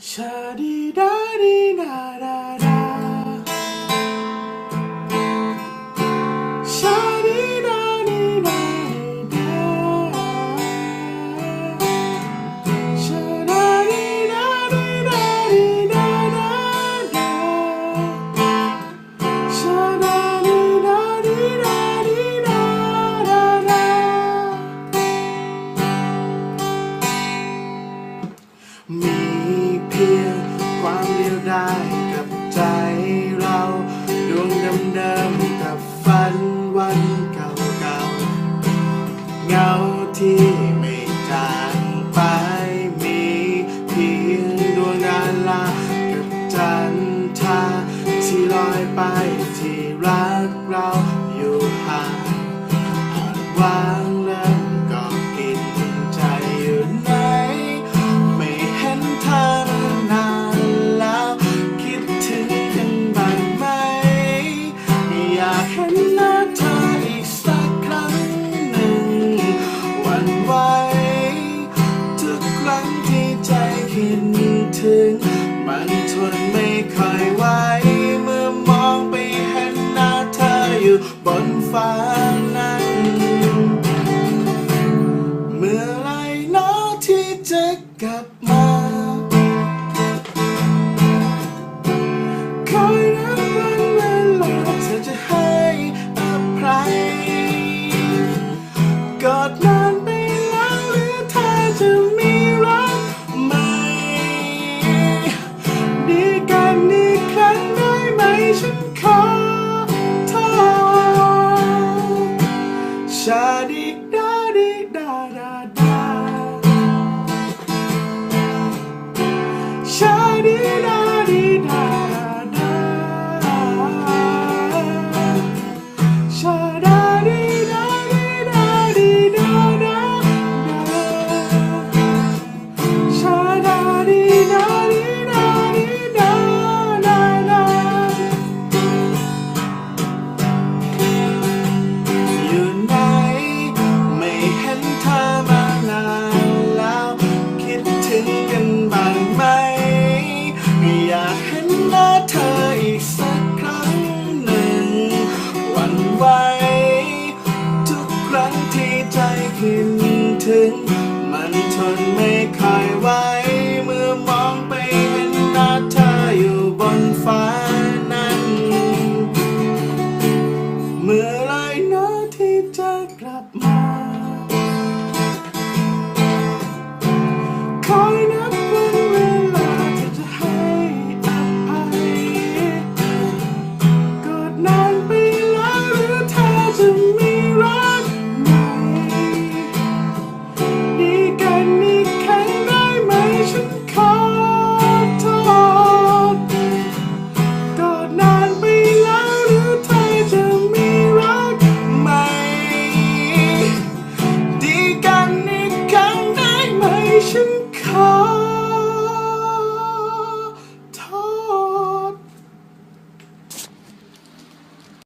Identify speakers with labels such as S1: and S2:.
S1: 샤리라리라라. ใจเราดวงเดิมเดิมกับฝันวันเก่าเก่าเงาที่ไม่จางไปมีเพียงดวงดารากับจันทราที่ลอยไปที่รักเรา รั้งที่ใจคิดถึง มันทนไม่ค่อยไหวเมื่อมองไปเห็นหน้าเธออยู่บนฟ้า ฉันขอเธอชาดิดาดิดาดา could make